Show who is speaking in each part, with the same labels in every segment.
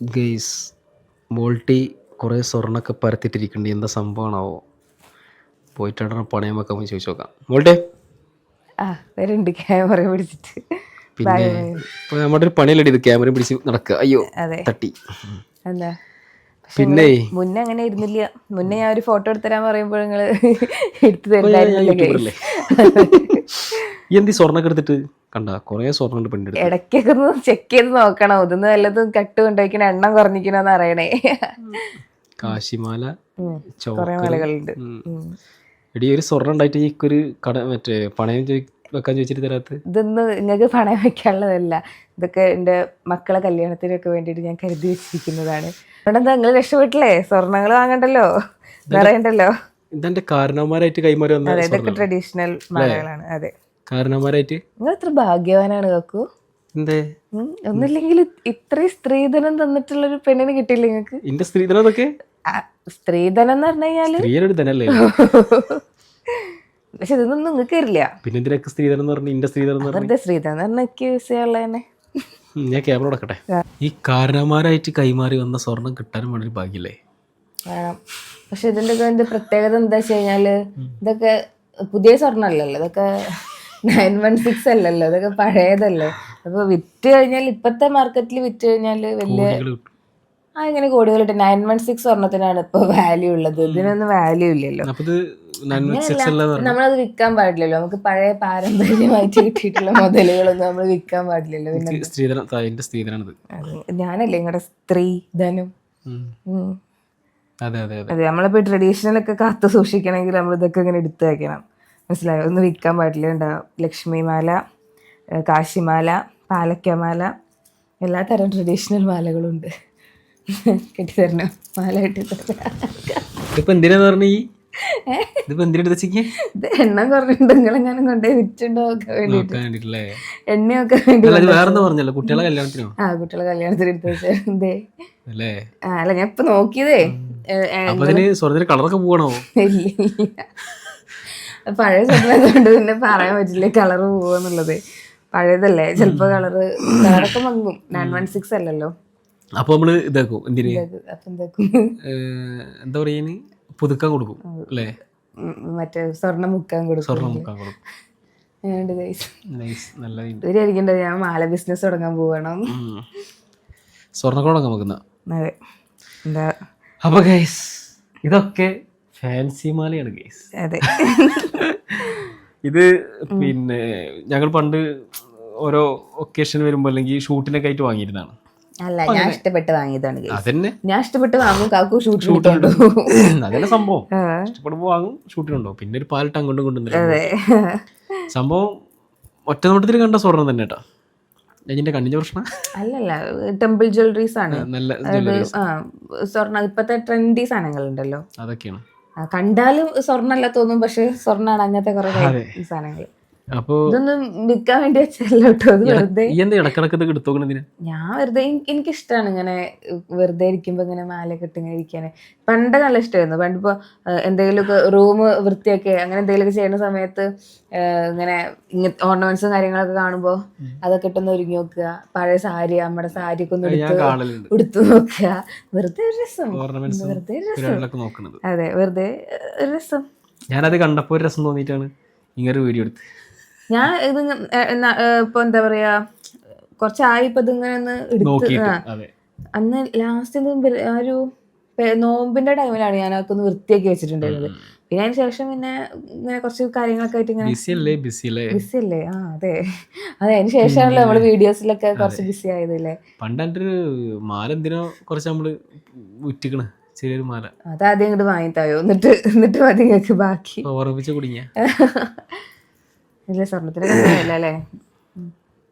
Speaker 1: Guys മോൾട്ടി കുറേ സ്വർണമൊക്കെ പരത്തിട്ടിരിക്കുന്നുണ്ട് എന്താ സംഭവമാണാവോ? പോയിട്ടാണ് പണയം വെക്കാൻ പോയി ചോദിച്ചു നോക്കാം. മോൾട്ടെ
Speaker 2: ആ വരുന്നുണ്ട് ക്യാമറ പിടിച്ചിട്ട്.
Speaker 1: പിന്നെ ഇപ്പൊ നമ്മുടെ ഒരു പണിയല്ലേ ഇത്? ക്യാമറ പിടിച്ച് നടക്കുക. അയ്യോ തട്ടി.
Speaker 2: എന്താ?
Speaker 1: പിന്നെ
Speaker 2: മുന്നേ അങ്ങനെ ഇരുന്നില്ല. മുന്നേ ഞാൻ ഒരു ഫോട്ടോ എടുത്തരാൻ പറയുമ്പോൾ നിങ്ങൾ എടുത്തു
Speaker 1: തരുന്നില്ലേ എന്തി സ്വർണൊക്കെ എടുത്തിട്ട്? കണ്ട കുറേ സ്വർണം പെണ്ണെടുത്ത്
Speaker 2: ഇടയ്ക്കൊക്കെ ഒന്ന് ചെക്ക് ചെയ്ത് നോക്കണം. ഇതൊന്ന് വല്ലതും കട്ട് കൊണ്ടുപോയിക്കണ എണ്ണം കുറഞ്ഞിക്കണോന്ന് അറിയണേ.
Speaker 1: കാശിമാല
Speaker 2: കുറെ മലകളുണ്ട്.
Speaker 1: എടി ഒരു സ്വർണം ഉണ്ടായിട്ട് ഈ ഒരു കട മറ്റേ പണയം വെക്കാൻ ചോദിച്ചിട്ട് തരാത്ത.
Speaker 2: ഇതൊന്നും നിങ്ങൾക്ക് പണയം വെക്കാനുള്ളതല്ല. ഇതൊക്കെ എന്റെ മക്കളെ കല്യാണത്തിനൊക്കെ വേണ്ടിയിട്ട് ഞാൻ കരുതി വെച്ചിരിക്കുന്നതാണ്. അതുകൊണ്ടെന്താ നിങ്ങൾ രക്ഷപ്പെട്ടില്ലേ? സ്വർണങ്ങൾ വാങ്ങണ്ടല്ലോ? നിറയണ്ടല്ലോ
Speaker 1: ഇതെന്റെ കാരണവന്മാരായിട്ട് കൈമാറി വന്ന
Speaker 2: ഇതൊക്കെ ട്രഡീഷണൽ മാലകളാണ്. അതെ.
Speaker 1: കാരണവന്മാരായിട്ട്?
Speaker 2: നിങ്ങൾ ഇത്ര ഭാഗ്യവാനാണ് കാക്കു.
Speaker 1: എന്തേ?
Speaker 2: ഒന്നില്ലെങ്കിൽ ഇത്രയും സ്ത്രീധനം തന്നിട്ടുള്ളൊരു പെണ്ണിന് കിട്ടിയില്ല നിങ്ങൾക്ക്?
Speaker 1: എന്റെ സ്ത്രീധനം അതൊക്കെ?
Speaker 2: സ്ത്രീധനം എന്ന് പറഞ്ഞു
Speaker 1: കഴിഞ്ഞാൽ
Speaker 2: പക്ഷെ ഇതൊന്നും നിങ്ങൾക്ക് തരില്ല.
Speaker 1: പിന്നെ സ്ത്രീധനം സ്ത്രീധനം എന്ന് പറഞ്ഞ?
Speaker 2: വെറുതെ സ്ത്രീധനം എനിക്ക് യൂസ് ചെയ്യാനുള്ള തന്നെ
Speaker 1: ഞാൻ ക്യാമറ കൊടുക്കട്ടെ. ഈ കാരണമാരായിട്ട് കൈമാറി വന്ന സ്വർണം കിട്ടാനും വേണ്ടി ഭാഗ്യല്ലേ?
Speaker 2: വേണം. പക്ഷെ ഇതിന്റെ ഒക്കെ പ്രത്യേകത എന്താ വെച്ച് കഴിഞ്ഞാൽ ഇതൊക്കെ പുതിയ സ്വർണമല്ലല്ലോ. ഇതൊക്കെ നയൻ വൺ സിക്സ് അല്ലല്ലോ. ഇതൊക്കെ പഴയതല്ലേ. അപ്പൊ വിറ്റ് കഴിഞ്ഞാൽ ഇപ്പത്തെ മാർക്കറ്റിൽ വിറ്റ് കഴിഞ്ഞാൽ വലിയ. ആ ഇങ്ങനെ കോടികളിട്ട് നയൻ വൺ സിക്സ് സ്വർണത്തിനാണ് ഇപ്പൊ വാല്യൂ ഉള്ളത്. ഇതിനൊന്നും വാല്യൂ ഇല്ലല്ലോ. നമ്മളത് വിൽക്കാൻ പാടില്ലല്ലോ. നമുക്ക് പഴയ പാരമ്പര്യമായിട്ട് കിട്ടിയിട്ടുള്ള മുതലുകളൊന്നും നമ്മൾ വിൽക്കാൻ പാടില്ലല്ലോ. പിന്നെ ഞാനല്ലേ നിങ്ങളുടെ സ്ത്രീ ധനം.
Speaker 1: അതെ
Speaker 2: നമ്മളിപ്പോ ട്രഡീഷണൽ ഒക്കെ കാത്തു സൂക്ഷിക്കണമെങ്കിൽ നമ്മൾ ഇതൊക്കെ ഇങ്ങനെ എടുത്തു വെക്കണം. മനസ്സിലായോ? ഒന്നും വിൽക്കാൻ പാടില്ല. ഉണ്ടാവും ലക്ഷ്മിമാല കാശിമാല പാലക്കമാല എല്ലാ തരം ട്രഡീഷണൽ മാലകളുണ്ട്. കെട്ടിത്തരണം. മാല കെട്ടിത്തരണം
Speaker 1: ഇതിപ്പോ എന്തിനാന്ന് പറഞ്ഞ ഈ? ഇതിപ്പോ
Speaker 2: ഇത് എണ്ണം കുറഞ്ഞിട്ടുണ്ട് നിങ്ങളെങ്ങാനും കൊണ്ടുപോയി വിറ്റുണ്ടോ ഒക്കെ വേണ്ടി
Speaker 1: നോക്കാൻ വേണ്ടിട്ടല്ലേ
Speaker 2: എണ്ണയൊക്കെ വേണ്ടി
Speaker 1: പറഞ്ഞല്ലോ? കുട്ടികളെ കല്യാണത്തിനോ?
Speaker 2: ആ കുട്ടികളെ കല്യാണത്തിന് എടുത്ത്
Speaker 1: അല്ലേ?
Speaker 2: ആ, അല്ല ഞാൻ ഇപ്പൊ നോക്കിയതേ.
Speaker 1: അപ്പൊ അതിന് സ്വർണത്തിന് കളറൊക്കെ പോകണോ
Speaker 2: ഇല്ല, ഇല്ല. പഴയ സ്വർണം കൊണ്ട് പിന്നെ പറയാൻ പറ്റില്ല കളറ് പോവാന്നുള്ളത് പഴയതല്ലേ? ചിലപ്പോ കളറ് കളറൊക്കെ മങ്ങും. നയൻ വൺ സിക്സ് അല്ലല്ലോ.
Speaker 1: അപ്പൊ നമ്മൾ ഇതാക്കും എന്തിന്? എന്താ പറയുക പുതുക്കാൻ കൊടുക്കും അല്ലേ?
Speaker 2: മറ്റേ സ്വർണ മുക്കാൻ കൊടുക്കും.
Speaker 1: സ്വർണ മുക്കാൻ കൊടുക്കും.
Speaker 2: അങ്ങനെയുണ്ട് guys.
Speaker 1: നൈസ് നല്ല
Speaker 2: ഇവർ വിചാരിക്കണ്ടത് ഞാൻ മാല ബിസിനസ് തുടങ്ങാൻ പോവണം?
Speaker 1: സ്വർണക്കോടൊക്കെ നോക്കുന്ന.
Speaker 2: അതെ. എന്താ?
Speaker 1: അപ്പൊ ഗൈസ് ഇതൊക്കെ ഫാൻസി മാലയാണ് ഗൈസ്
Speaker 2: അതെ.
Speaker 1: ഇത് പിന്നെ ഞങ്ങൾ പണ്ട് ഓരോ ഒക്കേഷൻ വരുമ്പോ അല്ലെങ്കിൽ ഷൂട്ടിനൊക്കെ ആയിട്ട് വാങ്ങിയിരുന്നതാണ്.
Speaker 2: അല്ല ഞാൻ ഇഷ്ടപ്പെട്ട് വാങ്ങിയതാണ്.
Speaker 1: അതന്നെ.
Speaker 2: ഞാൻ ഇഷ്ടപ്പെട്ട് വാങ്ങും കാക്കു ഷൂട്ട് ഷൂട്ടുണ്ട്
Speaker 1: അതന്നെ സംഭവം. ഇഷ്ടപ്പെടുമ്പോ വാങ്ങും ഷൂട്ടിനുണ്ടോ പിന്നെ ഒരു പാലിട്ട് അങ്ങോട്ടും കൊണ്ടുവന്നില്ല സംഭവം ഒറ്റ നോട്ടത്തിൽ കണ്ട സ്വർണം തന്നെ കേട്ടോ. ഇതിന്റെ കണ്ണിന്റെ പ്രശ്നം.
Speaker 2: അല്ലല്ല ടെമ്പിൾ ജ്വല്ലറീസ് ആണ്.
Speaker 1: നല്ല
Speaker 2: സ്വർണ ഇപ്പത്തെ ട്രെൻഡി സാധനങ്ങളുണ്ടല്ലോ.
Speaker 1: അതൊക്കെയാണ്.
Speaker 2: കണ്ടാലും സ്വർണല്ല തോന്നും പക്ഷെ സ്വർണാണ് അങ്ങനത്തെ കുറെ. സാധനങ്ങൾ
Speaker 1: അപ്പൊ
Speaker 2: ഇതൊന്നും വിൽക്കാൻ വേണ്ടി വെച്ചല്ലോ കേട്ടോ. വെറുതെ ഞാൻ വെറുതെ എനിക്ക് ഇഷ്ടമാണ് ഇങ്ങനെ വെറുതെ ഇരിക്കുമ്പോ ഇങ്ങനെ മാലയൊക്കെ കെട്ടി ഇങ്ങനെ ഇരിക്കാൻ പണ്ട് നല്ല ഇഷ്ടമായിരുന്നു പണ്ടിപ്പോ എന്തെങ്കിലുമൊക്കെ റൂം വൃത്തിയൊക്കെ അങ്ങനെ എന്തെങ്കിലുമൊക്കെ ചെയ്യുന്ന സമയത്ത് ഇങ്ങനെ ഓർണമെന്റ്സും കാര്യങ്ങളൊക്കെ കാണുമ്പോ അതൊക്കെ ഇട്ടൊന്ന് ഒരുങ്ങി നോക്കുക. പഴയ സാരി നമ്മുടെ സാരി ഒക്കെ ഒന്ന് എടുത്ത് നോക്കുക. വെറുതെ ഒരു രസം. വെറുതെ രസം. അതെ വെറുതെ ഒരു രസം.
Speaker 1: ഞാനത് കണ്ടപ്പോ ഒരു രസം തോന്നിയിട്ടാണ് ഇങ്ങനെ വീഡിയോ എടുത്ത്
Speaker 2: ഞാൻ ഇത് ഇപ്പൊ എന്താ പറയാ കുറച്ചായി ഇപ്പൊ ഇതിങ്ങനെ ഒന്ന് എടുത്ത് അന്ന് ലാസ്റ്റ് ഒരു നോമ്പിന്റെ ടൈമിലാണ് ഞാൻ അതൊക്കെ ഒന്ന് വൃത്തിയാക്കി വെച്ചിട്ടുണ്ടായിരുന്നത്. പിന്നെ അതിന് ശേഷം പിന്നെ ഇങ്ങനെ കുറച്ച് കാര്യങ്ങളൊക്കെ ആയിട്ട് ഇങ്ങനെ
Speaker 1: ബിസി അല്ലേ
Speaker 2: ആ അതെ. അതെ അതിന് ശേഷമാണല്ലോ നമ്മൾ വീഡിയോസിലൊക്കെ കുറച്ച് ബിസി ആയതല്ലേ
Speaker 1: പണ്ട് എന്റെ മാല എന്തിനോ കുറച്ച് നമ്മൾ ഉറ്റിക്കണ ചെറിയൊരു മാല.
Speaker 2: അത് ആദ്യം ഇങ്ങോട്ട് വാങ്ങിത്തായോ? എന്നിട്ട് എന്നിട്ട് മതി ബാക്കി.
Speaker 1: ഓർമ്മിച്ച കുടുങ്ങിയ.
Speaker 2: ഇല്ല സ്വർണത്തിന് അല്ലേ?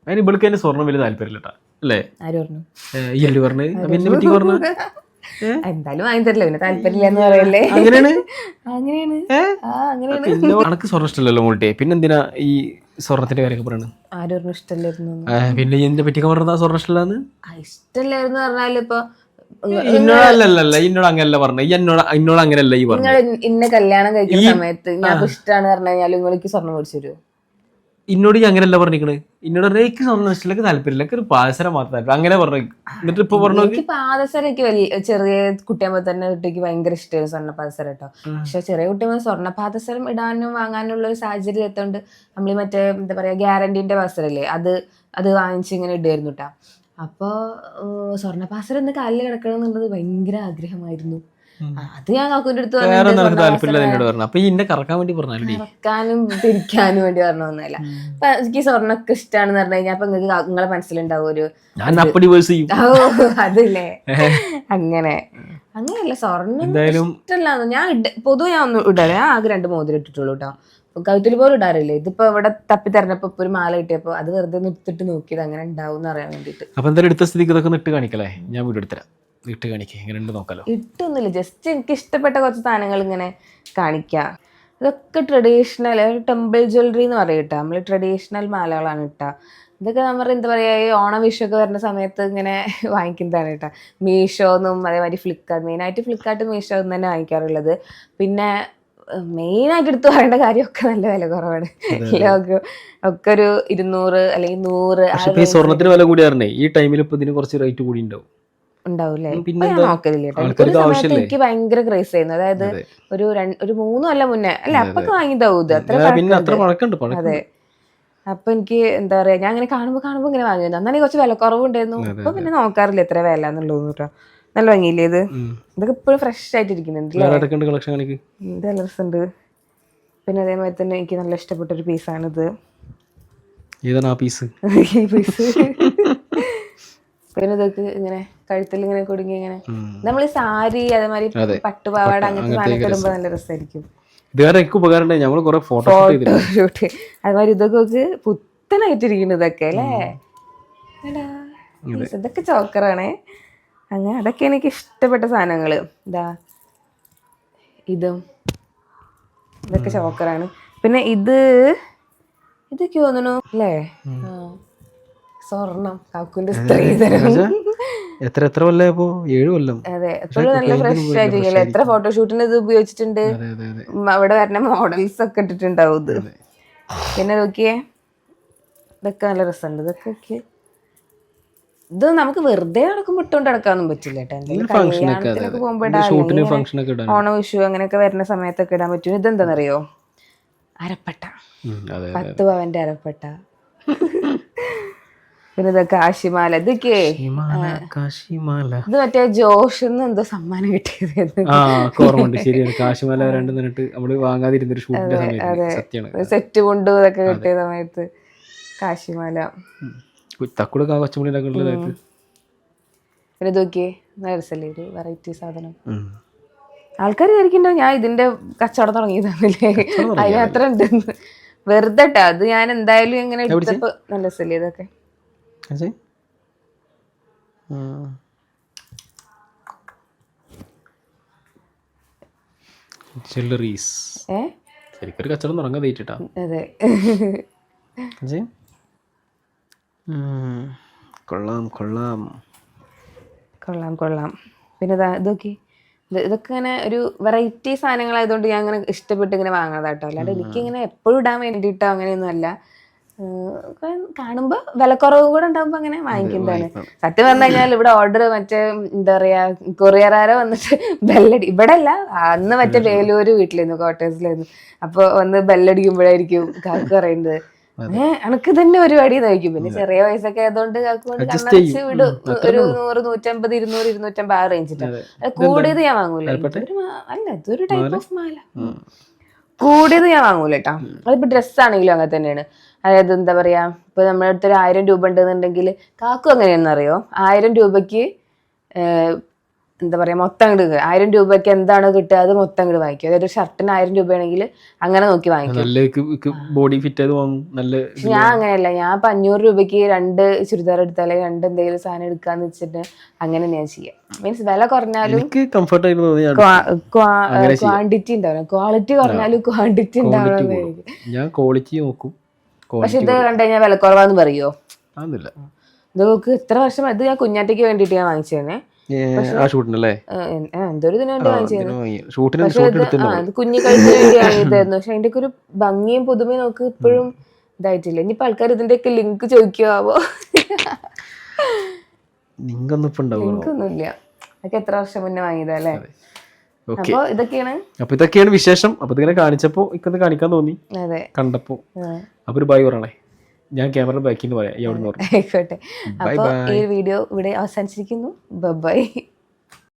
Speaker 1: അതിന് ഇവൾക്ക് എന്നെ സ്വർണം വലിയ താല്പര്യമില്ല അല്ലേ?
Speaker 2: ആര് പറഞ്ഞു?
Speaker 1: ഏഹ് ഈ അല്ലേ പറഞ്ഞ്. പിന്നെ പറ്റി പറഞ്ഞ.
Speaker 2: എന്തായാലും വാങ്ങി തരില്ല. പിന്നെ താല്പര്യമില്ല എന്ന് പറയല്ലേ?
Speaker 1: അങ്ങനെയാണ്?
Speaker 2: അങ്ങനെയാണ്. അങ്ങനെയാണ്.
Speaker 1: പിന്നെ അനക്ക് സ്വർണം ഇഷ്ടമല്ലല്ലോ മോൾട്ടിയെ പിന്നെ എന്തിനാ ഈ സ്വർണത്തിന്റെ കാര്യമൊക്കെ പറയുന്നത്
Speaker 2: ആരും
Speaker 1: പിന്നെ എന്റെ പറ്റിയൊക്കെ പറഞ്ഞാ സ്വർണം ഇഷ്ടമല്ലാന്ന്?
Speaker 2: ഇഷ്ടമല്ലായിരുന്നു പറഞ്ഞാൽ ഇപ്പൊ
Speaker 1: ഇന്നോട് അങ്ങനല്ല പറഞ്ഞു എന്നോട് എന്നോട് അങ്ങനല്ല ഈ പറഞ്ഞു
Speaker 2: ഇന്ന കല്യാണം കഴിക്കുന്ന സമയത്ത് ഞാൻ ഇഷ്ടമാണ് പറഞ്ഞു കഴിഞ്ഞാൽ നിങ്ങൾക്ക് സ്വർണം മേടിച്ചു തരുമോ
Speaker 1: എന്നോട് ഞാൻ അങ്ങനെയല്ല പറഞ്ഞിരിക്കണ്. ഇന്നോട് പറഞ്ഞ എനിക്ക് സ്വർണ ഇഷ്ടത്തിലേക്ക് താല്പര്യമില്ല. എനിക്ക് ഒരു പാദസരം മാത്രം താല്പര്യം. അങ്ങനെ പറഞ്ഞു. എന്നിട്ട് ഇപ്പൊ പറഞ്ഞു
Speaker 2: എനിക്ക് പാദസരം എനിക്ക് വലിയ ചെറിയ കുട്ടിയാകുമ്പോ തന്നെ കുട്ടിക്ക് ഭയങ്കര ഇഷ്ടമായിരുന്നു സ്വർണ പാദസരം കേട്ടോ. പക്ഷെ ചെറിയ കുട്ടിയാകുമ്പോൾ സ്വർണ പാദസരം ഇടാനും വാങ്ങാനുള്ള ഒരു സാഹചര്യം എത്തോണ്ട് നമ്മൾ മറ്റേ എന്താ പറയാ ഗ്യാരണ്ടീന്റെ പാദസരല്ലേ അത് അത് വാങ്ങിച്ച് ഇങ്ങനെ ഇടുമായിരുന്നു കേട്ടോ അപ്പോൾ സ്വർണ പാദസരം ഒന്ന് കാലിൽ കിടക്കണം എന്നുള്ളത് ഭയങ്കര ആഗ്രഹമായിരുന്നു. അത് ഞാൻ കാക്കുവിന്റെ അടുത്ത്
Speaker 1: പറഞ്ഞു അപ്പൊ കറക്കാൻ വേണ്ടി പറഞ്ഞാലേ
Speaker 2: ഇറക്കാനും തിരിക്കാനും വേണ്ടി പറഞ്ഞൊന്നുമല്ല അപ്പൊ എനിക്ക് സ്വർണൊക്കെ ഇഷ്ടമാണെന്ന് പറഞ്ഞു കഴിഞ്ഞാൽ അപ്പൊ നിങ്ങൾക്ക് നിങ്ങളെ മനസ്സിലുണ്ടാവും ഒരു അതില്ലേ? അങ്ങനെ. അങ്ങനെയല്ല
Speaker 1: സ്വർണം
Speaker 2: ഇഷ്ടമല്ല ഞാൻ പൊതുവെ ഞാൻ ഒന്നും ഇടാറ് ഞാൻ ആകെ രണ്ട് മോതിരം ഇട്ടിട്ടുള്ളൂ കേട്ടോ കവിത്തിൽ പോലും ഇടാറില്ല. ഇതിപ്പോ ഇവിടെ തപ്പി തെരഞ്ഞപ്പോ ഒരു മാല കിട്ടിയപ്പോ അത് വെറുതെ നിർത്തിട്ട് നോക്കിയത് അങ്ങനെ ഉണ്ടാവും എന്ന് അറിയാൻ വേണ്ടിട്ട്
Speaker 1: അപ്പൊ എന്തായാലും എടുത്ത സ്ഥിതിക്ക് ഇതൊക്കെ നിട്ട് ഇട്ട് കാണിക്കലേ. ഞാൻ വീട് എടുത്തരാം. ഇട്ട് കാണിക്കുക ഇങ്ങനെ ഉണ്ട് നോക്കാലോ.
Speaker 2: ഇട്ടൊന്നുമില്ല ജസ്റ്റ് എനിക്ക് ഇഷ്ടപ്പെട്ട കുറച്ച് സാധനങ്ങൾ ഇങ്ങനെ കാണിക്കാം. ഇതൊക്കെ ട്രഡീഷണൽ ഒരു ടെമ്പിൾ ജ്വല്ലറി എന്ന് പറയും കേട്ടോ. നമ്മൾ ട്രഡീഷണൽ മാലകളാണ് കേട്ടോ ഇതൊക്കെ നമ്മൾ എന്താ പറയുക ഈ ഓണം വിഷു ഒക്കെ വരുന്ന സമയത്ത് ഇങ്ങനെ വാങ്ങിക്കുന്നതാണ് കേട്ടോ. മീഷോന്നും അതേമാതിരി ഫ്ലിപ്കാർട്ട് മെയിനായിട്ട് ഫ്ലിപ്കാർട്ട് മീഷോ എന്ന് തന്നെ വാങ്ങിക്കാറുള്ളത്. പിന്നെ മെയിനായിട്ട് എടുത്ത് പറയേണ്ട കാര്യമൊക്കെ നല്ല വില കുറവാണ്. ലോകം ഒക്കെ ഒരു ഇരുന്നൂറ് അല്ലെങ്കിൽ നൂറ്
Speaker 1: സ്വർണത്തിന് വില കൂടിയാറേ ഈ ടൈമിൽ ഇപ്പൊ ഇതിന് കുറച്ച് റേറ്റ് കൂടി ഉണ്ടാവും.
Speaker 2: എനിക്ക് ഭയങ്കര ക്രേസ് ആയിരുന്നു. അതായത് ഒരു ഒരു മൂന്ന് കൊല്ലം മുന്നേ. അല്ല അപ്പൊക്കെ വാങ്ങി ഇത്. അത്ര അതെ. അപ്പൊ എനിക്ക് എന്താ പറയാ ഞാൻ ഇങ്ങനെ കാണുമ്പോ കാണുമ്പോ ഇങ്ങനെ വാങ്ങിയത് അന്നാണെങ്കിൽ കുറച്ച് വില കുറവുണ്ടായിരുന്നു അപ്പൊ പിന്നെ നോക്കാറില്ല എത്ര വില എന്നുള്ളത് കേട്ടോ നല്ല ഭംഗിയില്ലേ ഇത്? ഇതൊക്കെ ഇപ്പോഴും ഫ്രഷ് ആയിട്ടിരിക്കുന്നുണ്ട് ഇത് രസമുണ്ട്. പിന്നെ അതേമാതിരി തന്നെ എനിക്ക് നല്ല ഇഷ്ടപ്പെട്ട ഒരു പീസാണിത്
Speaker 1: പീസ്
Speaker 2: പിന്നെ ഇതൊക്കെ ഇങ്ങനെ കഴുത്തിൽ ഇങ്ങനെ കുടുങ്ങി ഇങ്ങനെ. നമ്മൾ ഈ സാരി അതേമാതിരി പട്ടുപാവാട അങ്ങനത്തെ സാധനമൊക്കെ ഇടുമ്പോ നല്ല രസമായിരിക്കും.
Speaker 1: ഇത് കാരണം എനിക്ക് ഉണ്ടായി. കുറെ ഫോട്ടോ
Speaker 2: ഷൂട്ട് അതുമാതിരി ഇതൊക്കെ പുത്തനായിട്ടിരിക്കുന്നു ഇതൊക്കെ അല്ലേ? ഇതൊക്കെ ചോക്കറാണേ. അങ്ങനെ അതൊക്കെ എനിക്ക് ഇഷ്ടപ്പെട്ട സാധനങ്ങൾ ഇതാ ഇതും. ഇതൊക്കെ ചോക്കറാണ്. പിന്നെ ഇത് ഇതൊക്കെ തോന്നുന്നു അല്ലേ. സ്വർണം കാക്കുന്റെ സ്ത്രീധരം
Speaker 1: എത്ര എത്ര കൊല്ലം ഇപ്പോ? ഏഴ് കൊല്ലം.
Speaker 2: അതെ എപ്പോഴും നല്ല ഫ്രഷ് ആയിരിക്കും എത്ര ഫോട്ടോഷൂട്ടിന് ഇത് ഉപയോഗിച്ചിട്ടുണ്ട്? അവിടെ വരുന്ന മോഡൽസ് ഒക്കെ ഇട്ടിട്ടുണ്ടാവും ഇത്. പിന്നെ നോക്കിയേ ഇതൊക്കെ നല്ല രസമുണ്ട്. ഇതൊക്കെ ഇത് നമുക്ക് വെറുതെ നടക്കുമ്പോൾ ഇട്ടുകൊണ്ട് നടക്കാനൊന്നും പറ്റില്ല കല്യാണത്തിനൊക്കെ പോകുമ്പോൾ ഓണം വിഷു അങ്ങനെയൊക്കെ വരുന്ന സമയത്തൊക്കെ ഇടാൻ പറ്റും. ഇതെന്താണെന്നറിയോ അരപ്പട്ട പത്ത് പവന്റെ അരപ്പട്ട. പിന്നെ ഇതൊക്കെ കാശിമാല. ഇതൊക്കെ ഇത് മറ്റേ ജോഷ് എന്തോ സമ്മാനം കിട്ടിയത്.
Speaker 1: ആ ശരിയാണ്. കാശിമാല രണ്ടും നിന്നിട്ട് നമ്മൾ വാങ്ങാതിരുന്നൊരു ഷൂട്ടിന്റെ സമയത്ത്
Speaker 2: സെറ്റ് കൊണ്ടു ഇതൊക്കെ കിട്ടിയ സമയത്ത് കാശിമാല.
Speaker 1: തക്കുട് കൊച്ചുമണി ഉണ്ടാക്കുന്നുള്ളതായിട്ട്
Speaker 2: പിന്നെ ഇത് നോക്കിയേ നല്ല രസമല്ലേ ഒരു വെറൈറ്റി സാധനം. ആൾക്കാർ വിചാരിക്കണ്ടോ ഞാൻ ഇതിന്റെ കച്ചവടം തുടങ്ങിയതാണല്ലേ അതിനത്ര ഉണ്ടെന്ന് വെറുതെ അത് ഞാൻ എന്തായാലും ഇങ്ങനെ എടുത്തപ്പോ നല്ല സെല്ലിയതൊക്കെ ഇതൊക്കെ.
Speaker 1: ജ്വല്ലറീസ്
Speaker 2: ശരിക്കും
Speaker 1: ഒരു കച്ചവടം തുടങ്ങാൻ തേറ്റിട്ടാ
Speaker 2: അതെ.
Speaker 1: കൊള്ളാം കൊള്ളാം.
Speaker 2: കൊള്ളാം കൊള്ളാം. പിന്നെ ഇതാ ഇതൊക്കെ ഇത് ഇതൊക്കെ ഇങ്ങനെ ഒരു വെറൈറ്റി സാധനങ്ങളായതുകൊണ്ട് ഞാൻ അങ്ങനെ ഇഷ്ടപ്പെട്ട് ഇങ്ങനെ വാങ്ങുന്നതാട്ടോ. അല്ലാണ്ട് എനിക്കിങ്ങനെ എപ്പോഴും ഇടാൻ വേണ്ടിയിട്ടോ അങ്ങനെയൊന്നും അല്ല കാണുമ്പോൾ വിലക്കുറവ് കൂടെ ഉണ്ടാകുമ്പോൾ അങ്ങനെ വാങ്ങിക്കുന്നതാണ് സത്യം പറഞ്ഞു കഴിഞ്ഞാൽ ഇവിടെ ഓർഡർ മറ്റേ എന്താ പറയാ കൊറിയറാരോ വന്നിട്ട് ബെല്ലടി ഇവിടെ അല്ല അന്ന് മറ്റേ വേലൂര് വീട്ടിലായിരുന്നു ക്വാർട്ടേഴ്സിലായിരുന്നു അപ്പൊ വന്ന് ബെല്ലടിക്കുമ്പോഴായിരിക്കും കാക്ക് പറയുന്നത്. ഏഹ് എനക്ക് തന്നെ പരിപാടി ഇതായിരിക്കും പിന്നെ ചെറിയ വയസ്സൊക്കെ ആയതുകൊണ്ട് കാക്കുകൊണ്ട് കണ്ണടച്ച് വിടും. ഒരു നൂറ് നൂറ്റമ്പത് ഇരുന്നൂറ് ഇരുന്നൂറ്റമ്പത് ആ റേഞ്ചിട്ടാണ് കൂടിയത് ഞാൻ വാങ്ങൂല. അല്ല ഇതൊരു ടൈപ്പ് ഓഫ് മാല. കൂടിയത് ഞാൻ വാങ്ങൂല കേട്ടോ അതിപ്പോ ഡ്രസ് ആണെങ്കിലും അങ്ങനെ തന്നെയാണ്. അതായത് എന്താ പറയാ ഇപ്പൊ നമ്മുടെ അടുത്തൊരു ആയിരം രൂപ ഉണ്ടെന്നുണ്ടെങ്കിൽ കാക്കു എങ്ങനെയാണെന്ന് അറിയോ? ആയിരം രൂപയ്ക്ക് എന്താ പറയാ മൊത്തം അങ്ങോട്ട് ആയിരം രൂപയ്ക്ക് എന്താണ് കിട്ടുക അത് മൊത്തം അങ്ങോട്ട് വാങ്ങിക്കും. അതായത് ഷർട്ടിന് ആയിരം രൂപയാണെങ്കിൽ അങ്ങനെ നോക്കി വാങ്ങിക്കും.
Speaker 1: ബോഡി ഫിറ്റ് നല്ല
Speaker 2: ഞാൻ അങ്ങനെയല്ല. ഞാൻ ഇപ്പൊ അഞ്ഞൂറ് രൂപയ്ക്ക് രണ്ട് ചുരിദാർ എടുത്താലേ രണ്ട് എന്തെങ്കിലും സാധനം എടുക്കാന്ന് വെച്ചിട്ട് അങ്ങനെ ഞാൻ ചെയ്യാം. മീൻസ് വില കുറഞ്ഞാലും ക്വാണ്ടിറ്റി ഉണ്ടാവണം. ക്വാളിറ്റി കുറഞ്ഞാലും ക്വാണ്ടിറ്റി ഉണ്ടാവണം
Speaker 1: ഞാൻ ക്വാളിറ്റി നോക്കും.
Speaker 2: പക്ഷെ ഇത് കണ്ടു കഴിഞ്ഞാൽ വില കുറവാന്ന് പറയോ ഇതൊക്കെ ഇത്ര എത്ര വർഷം ഇത് ഞാൻ കുഞ്ഞാറ്റയ്ക്ക് വേണ്ടിട്ട് ഞാൻ എന്തൊരു ഇതിനു വേണ്ടി വാങ്ങിച്ചത് ഇത് കുഞ്ഞു വേണ്ടി വാങ്ങിയതായിരുന്നു പക്ഷെ അതിന്റെ ഒക്കെ ഒരു ഭംഗിയും പുതുമയും നമുക്ക് ഇപ്പോഴും ഇതായിട്ടില്ല. ഇനിയിപ്പോ ആൾക്കാർ ഇതിന്റെയൊക്കെ ലിങ്ക് ചോദിക്കുവോ ലിങ്ക് ഒന്നും ഇല്ല അതൊക്കെ എത്ര വർഷം മുന്നേ വാങ്ങിയതല്ലേ അപ്പൊ ഇതൊക്കെയാണ്.
Speaker 1: അപ്പൊ ഇതൊക്കെയാണ് വിശേഷം. അപ്പൊ ഇതിങ്ങനെ കാണിച്ചപ്പോ ഇക്കൊന്ന് കാണിക്കാൻ തോന്നി.
Speaker 2: അതെ.
Speaker 1: കണ്ടപ്പോ. അപ്പൊ ഒരു ബൈ പറയണേ. ഞാൻ ക്യാമറ ബാക്കിന്ന് പറയാം. ഈ അവിടെ നിന്ന്
Speaker 2: ആയിക്കോട്ടെ. അപ്പൊ ഈ വീഡിയോ ഇവിടെ അവസാനിച്ചിരിക്കുന്നു. ബൈ